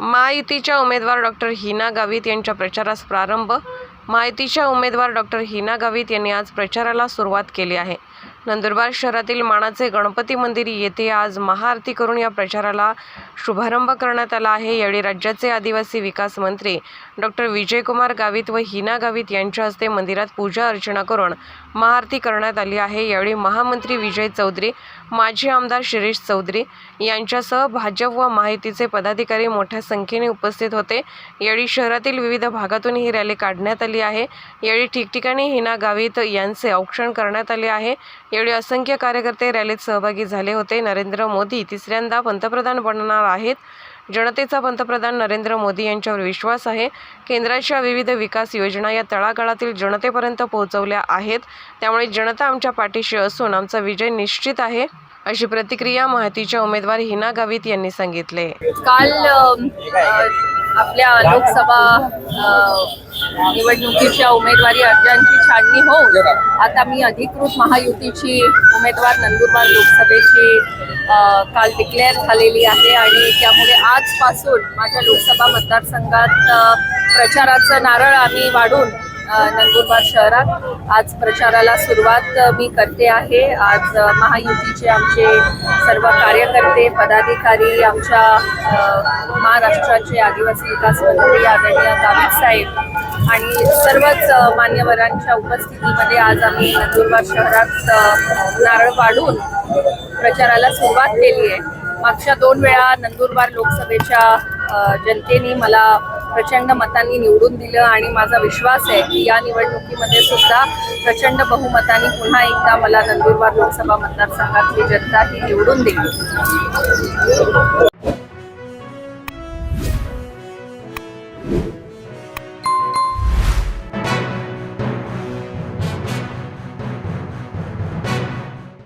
महायुतीच्या उमेदवार डॉक्टर हिना गावित यांच्या प्रचारास प्रारंभ. महायुतीच्या उमेदवार डॉक्टर हिना गावित यांनी आज प्रचाराला सुरुवात केली आहे. नंदुरबार शहरातील मानाचे गणपती मंदिर येथे आज महाआरती करून या प्रचाराला शुभारंभ करण्यात आला आहे. यावेळी राज्याचे आदिवासी विकास मंत्री डॉक्टर विजयकुमार गावित व हिना गावित यांच्या हस्ते मंदिरात पूजा अर्चना करून महाआरती करण्यात आली आहे. यावेळी महामंत्री विजय चौधरी माजी आमदार शिरीष चौधरी यांच्यासह भाजप व माहितीचे पदाधिकारी मोठ्या संख्येने उपस्थित होते. यावेळी शहरातील विविध भागातून ही रॅली काढण्यात आली आहे. यावेळी ठिकठिकाणी हिना गावित यांचे औक्षण करण्यात आले आहे. यावेळी असंख्य कार्यकर्ते रॅलीत सहभागी झाले होते. नरेंद्र मोदी तिसऱ्यांदा पंतप्रधान बनणार आहेत. जनतेचा पंतप्रधान नरेंद्र मोदी यांच्यावर विश्वास आहे. केंद्राच्या विविध विकास योजना या तळागाळातील जनतेपर्यंत पोहोचवल्या आहेत. त्यामुळे जनता आमच्या पाठीशी असून आमचा विजय निश्चित आहे अशी प्रतिक्रिया माहितीच्या उमेदवार हिना गावित यांनी सांगितले. काल आपल्या लोकसभा निवडणुकीच्या उमेदवारी अर्जांची छाननी होऊन आता मी अधिकृत महायुतीची उमेदवार नंदुरबार लोकसभेची काल डिक्लेअर झालेली आहे आणि त्यामुळे आजपासून माझ्या लोकसभा मतदारसंघात प्रचाराचं नारळ आम्ही वाढून नंदुरबार शहरात. आज प्रचाराला सुरुवात मी करते आहे. आज महायुतीचे आमचे सर्व कार्यकर्ते पदाधिकारी आमच्या महाराष्ट्राचे आदिवासी विकास मंत्री आदरणीय गावित साहेब आणि सर्वच मान्यवरांच्या उपस्थितीमध्ये आज आम्ही नंदुरबार शहरात नारळ वाढून प्रचाराला सुरुवात केली आहे. मागच्या दोन वेळा नंदुरबार लोकसभेच्या जनतेने मला प्रचंड मतांनी निवडून दिलं आणि माझा विश्वास आहे की या निवडणुकीमध्ये सुद्धा प्रचंड बहुमतांनी पुन्हा एकदा मला नंदुरबार लोकसभा मतदारसंघातली जनता ही निवडून देईल